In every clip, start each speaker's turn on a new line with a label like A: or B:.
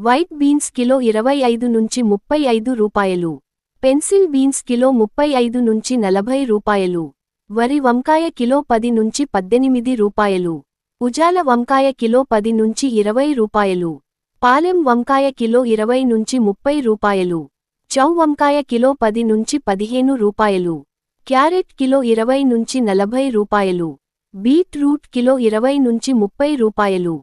A: White beans kilo ఇరవై ఐదు నుంచి ముప్పై ఐదు రూపాయలు. పెన్సిల్ బీన్స్ కిలో ముప్పై ఐదు నుంచి నలభై రూపాయలు. వరి వంకాయ కిలో పది నుంచి పద్దెనిమిది రూపాయలు. ఉజాల వంకాయ కిలో పది నుంచి ఇరవై రూపాయలు. పాలెం వంకాయ కిలో ఇరవై నుంచి ముప్పై రూపాయలు. చౌ వంకాయ కిలో పది నుంచి పదిహేను రూపాయలు. క్యారెట్ కిలో ఇరవై నుంచి నలభై రూపాయలు. బీట్రూట్ కిలో ఇరవై నుంచి ముప్పై రూపాయలు.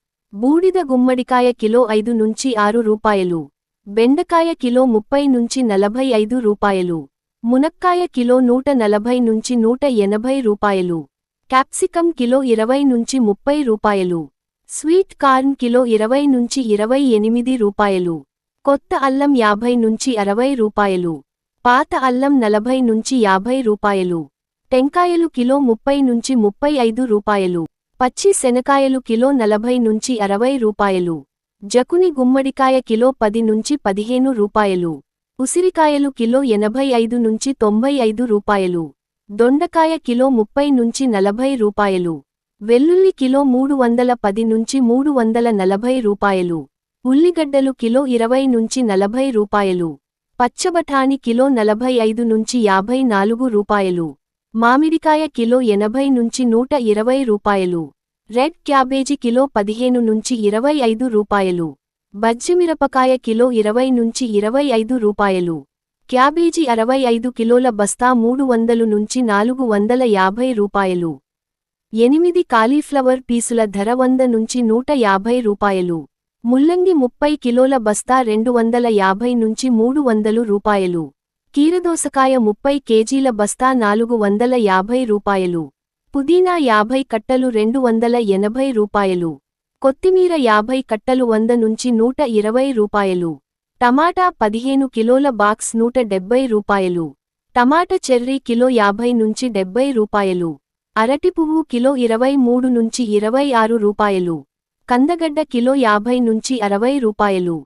A: బూడిద గుమ్మడికాయ కిలో ఐదు నుంచి ఆరు రూపాయలు. బెండకాయ కిలో ముప్పై నుంచి నలభై ఐదు రూపాయలు. మునక్కాయ కిలో నూట నలభై నుంచి నూట ఎనభై రూపాయలు. క్యాప్సికం కిలో ఇరవై నుంచి ముప్పై రూపాయలు. స్వీట్ కార్న్ కిలో ఇరవై నుంచి ఇరవై ఎనిమిది రూపాయలు. కొత్త అల్లం యాభై నుంచి అరవై రూపాయలు. పాత అల్లం నలభై నుంచి యాభై రూపాయలు. టెంకాయలు కిలో ముప్పై నుంచి ముప్పై ఐదు రూపాయలు. పచ్చి శనకాయలు కిలో నలభై నుంచి అరవై రూపాయలు. జకుని గుమ్మడికాయ కిలో పది నుంచి పదిహేను రూపాయలు. ఉసిరికాయలు కిలో ఎనభై ఐదు నుంచి తొంభై ఐదు రూపాయలు. దొండకాయ కిలో ముప్పై నుంచి నలభై రూపాయలు. వెల్లుల్లి కిలో మూడు వందల పది నుంచి మూడు వందల నలభై రూపాయలు. ఉల్లిగడ్డలు కిలో ఇరవై నుంచి నలభై రూపాయలు. పచ్చబఠాని కిలో నలభై ఐదు నుంచి యాభై నాలుగు రూపాయలు. మామిడికాయ కిలో ఎనభై నుంచి నూట ఇరవై రూపాయలు. రెడ్ క్యాబేజీ కిలో పదిహేను నుంచి ఇరవై ఐదు రూపాయలు. బజ్జిమిరపకాయ కిలో ఇరవై నుంచి ఇరవై ఐదు రూపాయలు. క్యాబేజీ అరవై ఐదు కిలోల బస్తా మూడు వందలు నుంచి నాలుగు వందల యాభై రూపాయలు. ఎనిమిది కాలీఫ్లవర్ పీసుల ధర వంద నుంచి నూట యాభై రూపాయలు. ముల్లంగి ముప్పై కిలోల బస్తా రెండు వందల యాభై నుంచి మూడు వందలు రూపాయలు. కీరదోసకాయ ముప్పై కేజీల బస్తా నాలుగు వందల యాభై రూపాయలు. పుదీనా యాభై కట్టలు రెండు వందల ఎనభై రూపాయలు. కొత్తిమీర యాభై కట్టలు వంద నుంచి నూట ఇరవై రూపాయలు. టమాటా పదిహేను కిలోల బాక్స్ నూట డెబ్బై రూపాయలు. టమాటా చెర్రీ కిలో యాభై నుంచి డెబ్బై రూపాయలు. అరటి పువ్వు కిలో ఇరవై మూడు నుంచి ఇరవై ఆరు రూపాయలు. కందగడ్డ కిలో యాభై నుంచి అరవై రూపాయలు.